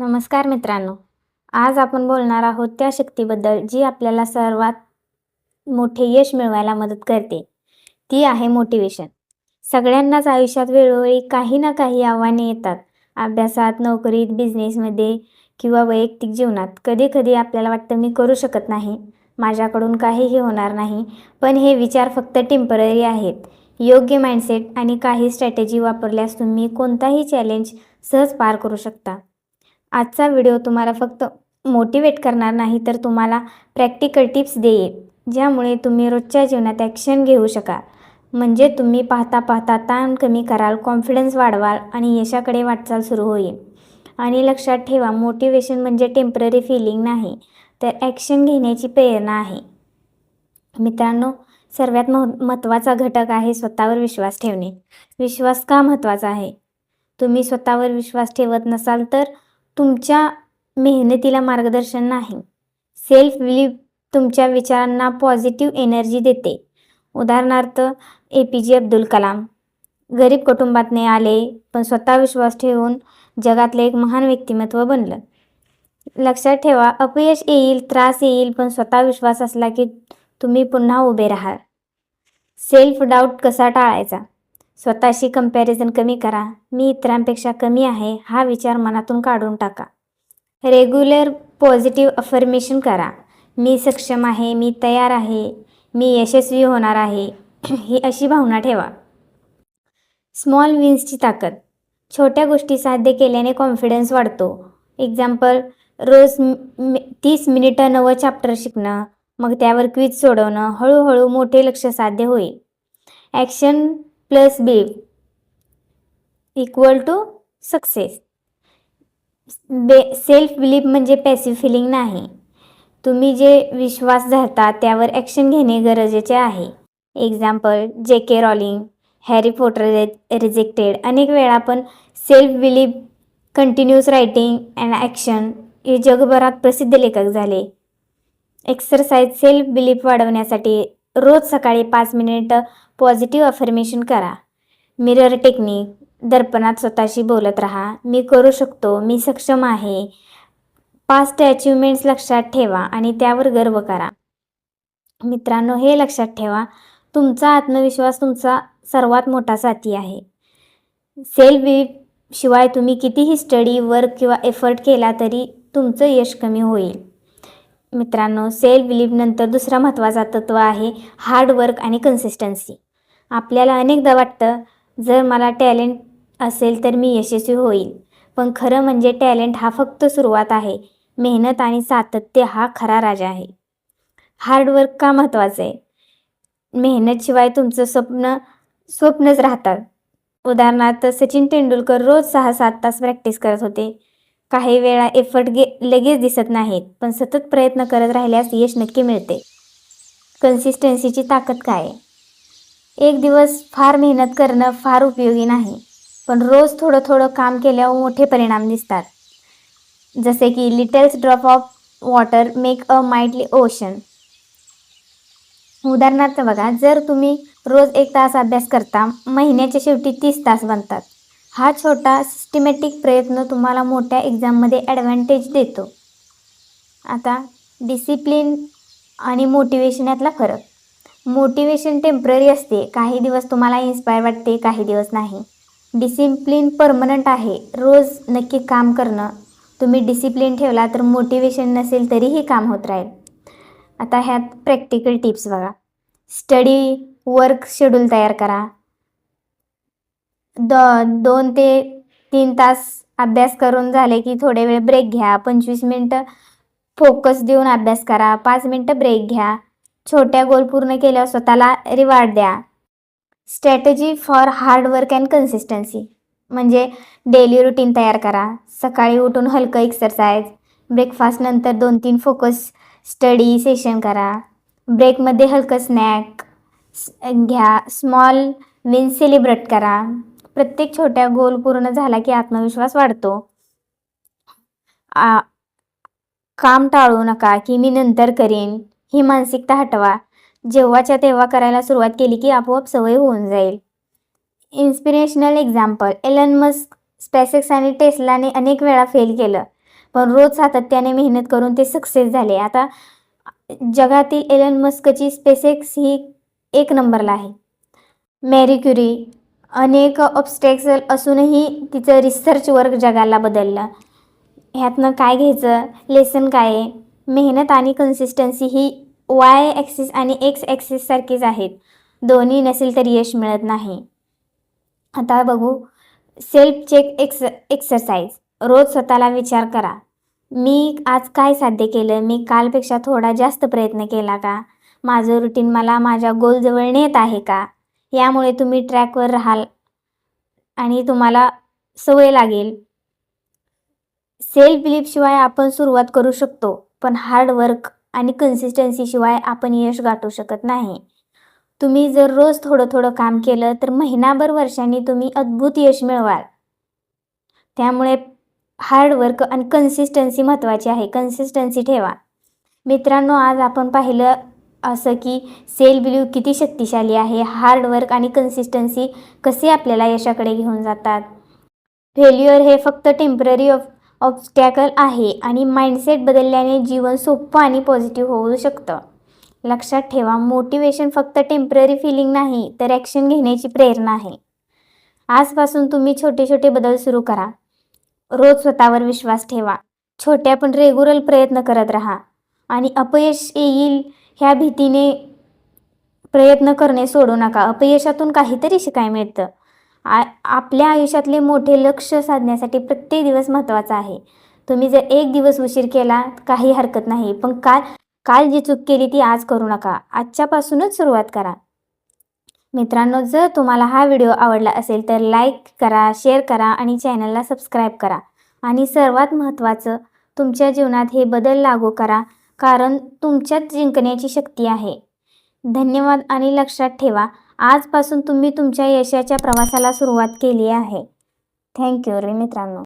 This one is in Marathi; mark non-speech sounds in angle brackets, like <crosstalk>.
नमस्कार मित्रांनो. आज आपण बोलणार आहोत त्या शक्तीबद्दल जी आपल्याला सर्वात मोठे यश मिळवायला मदत करते. ती आहे मोटिवेशन सगळ्यांनाच आयुष्यात वेळोवेळी काही ना काही आव्हाने येतात. अभ्यासात नोकरीत बिझनेसमध्ये किंवा वैयक्तिक जीवनात कधी कधी आपल्याला वाटतं मी करू शकत नाही. माझ्याकडून काहीही होणार नाही. पण हे विचार फक्त टेंपररी आहेत. योग्य माइंडसेट आणि काही स्ट्रॅटेजी वापरल्यास तुम्ही कोणताही चॅलेंज सहज पार करू शकता. आजचा व्हिडिओ तुम्हाला फक्त मोटिवेट करणार नाही तर तुम्हाला प्रॅक्टिकल टिप्स देईल ज्यामुळे तुम्ही रोजच्या जीवनात ॲक्शन घेऊ शकाल. म्हणजे तुम्ही पाहता पाहता ताण कमी कराल कॉन्फिडन्स वाढवाल आणि यशाकडे वाटचाल सुरू होईल. आणि लक्षात ठेवा मोटिवेशन म्हणजे टेंपररी फिलिंग नाही तर ॲक्शन घेण्याची प्रेरणा आहे. मित्रांनो सर्वात मह महत्त्वाचा घटक आहे स्वतःवर विश्वास ठेवणे. विश्वास का महत्त्वाचा आहे? तुम्ही स्वतःवर विश्वास ठेवत नसाल तर तुमच्या मेहनतीला मार्गदर्शन नाही. सेल्फ बिलीफ तुमच्या विचारांना पॉझिटिव्ह एनर्जी देते. उदाहरणार्थ ए पी जे अब्दुल कलाम. गरीब कुटुंबातने आले पण स्वतः विश्वास ठेवून जगातले एक महान व्यक्तिमत्व बनलं. लक्षात ठेवा अपयश येईल त्रास येईल पण स्वतः विश्वास असला की तुम्ही पुन्हा उभे राहाल. सेल्फ डाऊट कसा टाळायचा? स्वतःशी कंपॅरिझन कमी करा. मी इतरांपेक्षा कमी आहे हा विचार मनातून काढून टाका. रेग्युलर पॉझिटिव्ह अफर्मेशन करा. मी सक्षम आहे मी तयार आहे मी यशस्वी होणार आहे <clears throat> ही अशी भावना ठेवा. स्मॉल विन्सची ताकद. छोट्या गोष्टी साध्य केल्याने कॉन्फिडन्स वाढतो. एक्झाम्पल रोज तीस मिनिटं नवं चॅप्टर शिकणं मग त्यावर क्विज सोडवणं हळूहळू मोठे लक्ष साध्य होईल. Action plus B equal to success. B self belief म्हणजे पॅसिव्ह फिलिंग नाही. तुम्ही जे विश्वास धरता त्यावर ॲक्शन घेणे गरजेचे आहे. Example J K Rowling Harry Potter rejected अनेक वेळा पण self belief continuous writing and action हे जगभरात प्रसिद्ध लेखक झाले. एक्सरसाइज सेल्फ बिलीफ वाढवण्यासाठी रोज सकाळी पाच मिनिट पॉझिटिव्ह अफर्मेशन करा. मिरर टेक्निक दर्पणात स्वतःशी बोलत राहा. मी करू शकतो मी सक्षम आहे. पास्ट अचिव्हमेंट्स लक्षात ठेवा आणि त्यावर गर्व करा. मित्रांनो हे लक्षात ठेवा. तुमचा आत्मविश्वास तुमचा सर्वात मोठा साथी आहे. सेल्फ बिलीफ शिवाय तुम्ही कितीही स्टडी वर्क किंवा एफर्ट केला तरी तुमचं यश कमी होईल. मित्रांनो सेल्फ बिलीफनंतर दुसरा महत्त्वाचा तत्त्व आहे हार्ड वर्क आणि कन्सिस्टन्सी आपल्याला अनेकदा वाटतं जर मला टॅलेंट असेल तर मी यशस्वी होईल. पण खरं म्हणजे टॅलेंट हा फक्त सुरुवात आहे. मेहनत आणि सातत्य हा खरा राजा आहे. हार्डवर्क का महत्त्वाचं आहे? मेहनतशिवाय तुमचं स्वप्न स्वप्नच राहतात. उदाहरणार्थ सचिन तेंडुलकर रोज सहा सात तास प्रॅक्टिस करत होते. काही वेळा एफर्ट गे लगेच दिसत नाहीत पण सतत प्रयत्न करत राहिल्यास यश नक्की मिळते. कन्सिस्टन्सीची ताकद काय आहे? एक दिवस फार मेहनत करणं फार उपयोगी नाही. पण रोज थोडं थोडं काम केल्यावर मोठे परिणाम दिसतात. जसे की littles drop of water make a mighty ocean उदाहरणार्थ बघा जर तुम्ही रोज एक तास अभ्यास करता महिन्याच्या शेवटी तीस तास बनतात. हा छोटा सिस्टमॅटिक प्रयत्न तुम्हाला मोठ्या एक्झाममध्ये ॲडव्हान्टेज देतो. आता डिसिप्लिन आणि मोटिवेशन यातला फरक. मोटिवेशन टेंपररी असते. काही दिवस तुम्हाला इन्स्पायर वाटते काही दिवस नाही. डिसिप्लिन परमनंट आहे. रोज नक्की काम करणं. तुम्ही डिसिप्लिन ठेवला तर मोटिवेशन नसेल तरीही काम होत राहील. आता ह्यात प्रॅक्टिकल टिप्स बघा. स्टडी वर्क शेड्यूल तयार करा. द दोन ते तीन तास अभ्यास करून झाले की थोडे वेळ ब्रेक घ्या. पंचवीस मिनटं फोकस देऊन अभ्यास करा. पाच मिनटं ब्रेक घ्या. छोट्या गोल पूर्ण केल्यावर स्वतःला रिवॉर्ड द्या. Strategy for hard work and consistency म्हणजे डेली रुटीन तयार करा. सकाळी उठून हलकं एक्सरसाइज ब्रेकफास्टनंतर दोन तीन फोकस स्टडी सेशन करा. ब्रेकमध्ये हलकं स्नॅक घ्या. स्मॉल विन सेलिब्रेट करा. प्रत्येक छोट्या गोल पूर्ण झाला की आत्मविश्वास वाढतो. आ काम टाळू नका की मी नंतर करीन. ही मानसिकता हटवा. जेव्हाच्या तेव्हा करायला सुरुवात केली की आपोआप सवय होऊन जाईल. Inspirational example Elon Musk SpaceX आणि टेस्लाने अनेक वेळा फेल केलं. पण रोज सातत्याने मेहनत करून ते सक्सेस झाले. आता जगातील एलन मस्कची स्पेसेक्स ही एक नंबरला आहे. मॅरी क्युरी अनेक ऑब्स्टॅक्सल असूनही तिचं रिसर्च वर्क जगाला बदललं. ह्यातनं काय घ्यायचं? लेसन काय आहे? मेहनत आणि कन्सिस्टन्सी ही वाय ॲक्सिस आणि एक्स ॲक्सिससारखीच आहेत. दोन्ही नसेल तर यश मिळत नाही. आता बघू. सेल्फ चेक एक्स एक्सरसाइज रोज स्वतःला विचार करा. मी आज काय साध्य केलं? मी कालपेक्षा थोडा जास्त प्रयत्न केला का? माझं रुटीन मला माझ्या गोलजवळ नेत आहे का? यामुळे तुम्ही ट्रॅकवर राहाल आणि तुम्हाला सवय लागेल. सेल्फ बिलीफशिवाय आपण सुरुवात करू शकतो. पण हार्डवर्क आणि कन्सिस्टन्सीशिवाय आपण यश गाठू शकत नाही. तुम्ही जर रोज थोडं थोडं काम केलं तर महिनाभर वर्षांनी तुम्ही अद्भुत यश मिळवाल. त्यामुळे हार्डवर्क आणि कन्सिस्टन्सी महत्त्वाची आहे. कन्सिस्टन्सी ठेवा. मित्रांनो आज आपण पाहिलं असं की सेल बिलीव किती शक्तिशाली आहे. हार्डवर्क आणि कन्सिस्टन्सी कसे आपल्याला यशाकडे घेऊन जातात? फेल्युअर हे फक्त टेंपररी ऑफ ऑब्स्टॅकल आहे आणि माइंडसेट बदलल्याने जीवन सोपं आणि पॉझिटिव्ह होऊ शकतं. लक्षात ठेवा मोटिवेशन फक्त टेंपररी फिलिंग नाही तर ॲक्शन घेण्याची प्रेरणा आहे. आजपासून तुम्ही छोटे छोटे बदल सुरू करा. रोज स्वतःवर विश्वास ठेवा. छोट्या पण रेग्युलर प्रयत्न करत राहा. आणि अपयश येईल ह्या भीतीने प्रयत्न करणे सोडू नका. अपयशातून काहीतरी शिकाय मिळतं. आ आपल्या आयुष्यातले मोठे लक्ष साधण्यासाठी प्रत्येक दिवस महत्त्वाचा आहे. तुम्ही जर एक दिवस उशीर केला काही हरकत नाही पण काल काल जी चूक केली ती आज करू नका. आजच्यापासूनच सुरुवात करा. मित्रांनो जर तुम्हाला हा व्हिडिओ आवडला असेल तर लाईक करा शेअर करा आणि चॅनलला सबस्क्राईब करा. आणि सर्वात महत्त्वाचं तुमच्या जीवनात हे बदल लागू करा कारण तुमच्यात जिंकण्याची शक्ती आहे. धन्यवाद आणि लक्षात ठेवा. आजपासून तुम्ही तुमच्या यशाच्या प्रवासाला सुरुवात केली आहे. थँक्यू रे मित्रांनो.